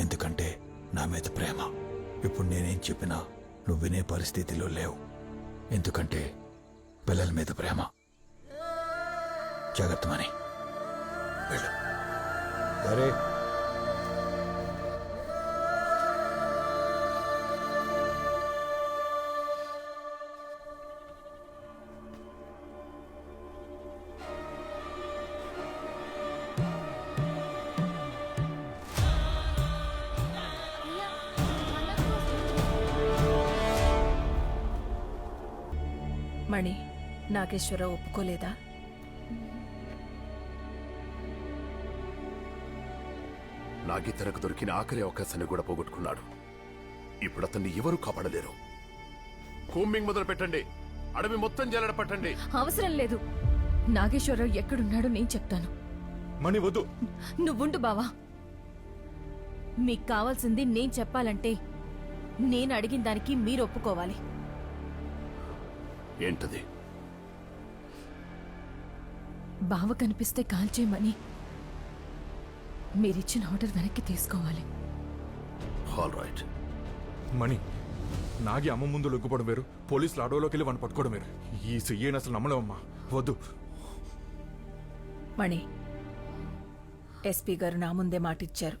ఎందుకంటే నా మీద ప్రేమ. ఇప్పుడు నేనేం చెప్పినా నువ్వు వినే పరిస్థితిలో లేవు. ఎందుకంటే పిల్లల మీద ప్రేమ. జాగ్రత్త మని వెళ్ళు. సరే. మణి నాగేశ్వరరావు ఒప్పుకోలేదా? నాగితరకు దొరికిన ఆఖరి అవకాశాన్ని కూడా పోగొట్టుకున్నాడు. ఇప్పుడు అతన్ని ఎవరూ కాపాడలేరు? కూంబింగ్ మొదలు పెట్టండి. అడవి మొత్తం జల్లడ పట్టండి. అవసరం లేదు. నాగేశ్వరరావు ఎక్కడున్నాడో నేను చెప్తాను. మణి వద్దు. నువ్వుండు బావా. మీకు కావాల్సింది నేను చెప్పాలంటే నేను అడిగిన దానికి మీరు ఒప్పుకోవాలి. ఏంటది? బావ కనిపిస్తే కాల్చేయమని మీరిచ్చిన ఆర్డర్ వెనక్కి తీసుకోవాలి. ఆల్ రైట్ మణి నాగి అమ్మ ముందు లొగ్గుపడం వేరు పోలీసులు అడవిలోకి వెళ్ళి వాడిని పట్టుకోవడం వేరు. ఈ చెయ్యని అసలు నమ్మలేమమ్మా వద్దు. మణి ఎస్పీ గారు నా ముందే మాటిచ్చారు.